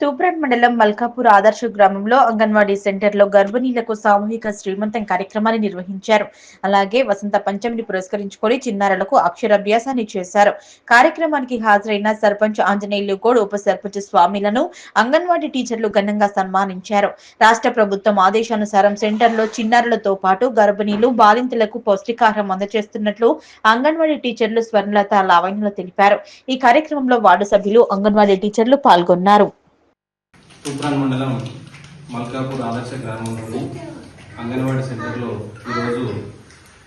తూప్రాన్ మండలం మల్కాపూర్ ఆదర్శ గ్రామంలో అంగన్వాడీ సెంటర్లో గర్భిణీలకు సామూహిక శ్రీమంతం కార్యక్రమాన్ని నిర్వహించారు. అలాగే వసంత పంచమిని పురస్కరించుకొని చిన్నారులకు అక్షరాభ్యాసాన్ని చేశారు. కార్యక్రమానికి హాజరైన సర్పంచ్ ఆంజనేయులు గౌడ్ ఉప సర్పంచ్ స్వామిలను అంగన్వాడీ టీచర్లు ఘనంగా సన్మానించారు. రాష్ట్ర ప్రభుత్వం ఆదేశానుసారం సెంటర్లో చిన్నారులతో పాటు గర్భిణీలు బాలింతలకు పౌష్టికాహారం అందజేస్తున్నట్లు అంగన్వాడీ టీచర్లు స్వర్ణలత లావణ్యలు తెలిపారు. ఈ కార్యక్రమంలో వార్డు సభ్యులు అంగన్వాడీ టీచర్లు పాల్గొన్నారు. తూప్రాన్ మండలం మల్కాపూర్ ఆదర్శ గ్రామంలోని అంగన్వాడీ సెంటర్లో ఈరోజు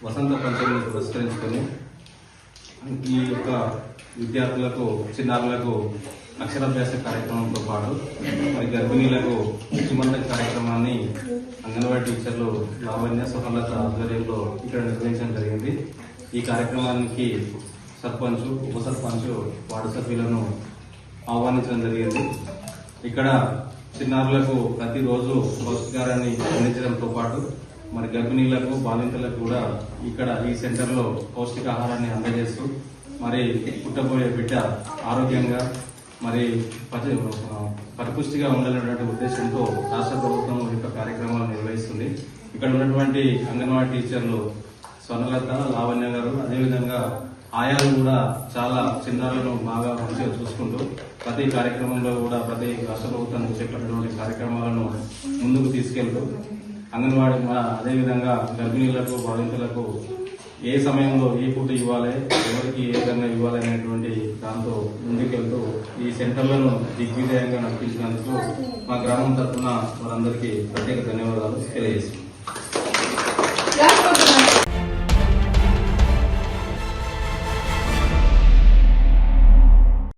వసంత పంచమిని పురస్కరించుకొని ఈ యొక్క విద్యార్థులకు చిన్నారులకు అక్షరాభ్యాస కార్యక్రమంతో పాటు మరి గర్భిణీలకు సుమంత కార్యక్రమాన్ని అంగన్వాడీ టీచర్లు లావణ్య సుహలత ఆధ్వర్యంలో ఇక్కడ నిర్వహించడం జరిగింది. ఈ కార్యక్రమానికి సర్పంచ్ ఉప సర్పంచ్ వార్డు సభ్యులను ఆహ్వానించడం జరిగింది. ఇక్కడ చిన్నారులకు ప్రతిరోజు పౌష్టికారాన్ని అందించడంతో పాటు మరి గర్భిణీలకు బాలింతలకు కూడా ఇక్కడ ఈ సెంటర్లో పౌష్టికాహారాన్ని అందజేస్తూ మరి పుట్టబోయే బిడ్డ ఆరోగ్యంగా మరి పచి- పరిపుష్టిగా ఉండాలనేటువంటి ఉద్దేశంతో రాష్ట్ర ప్రభుత్వం యొక్క కార్యక్రమాలు నిర్వహిస్తుంది. ఇక్కడ ఉన్నటువంటి అంగన్వాడీ టీచర్లు స్వర్ణలత లావణ్య గారు అదేవిధంగా ఆయాలు కూడా చాలా చిన్నారులను బాగా మంచిగా చూసుకుంటూ ప్రతి కార్యక్రమంలో కూడా ప్రతి రాష్ట్ర ప్రభుత్వం చేపట్టినటువంటి కార్యక్రమాలను ముందుకు తీసుకెళ్తూ అంగన్వాడీ అదేవిధంగా గర్భిణీలకు బాధితులకు ఏ సమయంలో ఏ పూట ఇవ్వాలి ఎవరికి ఏ విధంగా ఇవ్వాలి అనేటువంటి దాంతో ముందుకెళ్తూ ఈ సెంటర్లను దిగ్విజయంగా నడిపించినందుకు మా గ్రామం తరఫున వారందరికీ ప్రత్యేక ధన్యవాదాలు తెలియజేస్తున్నాం.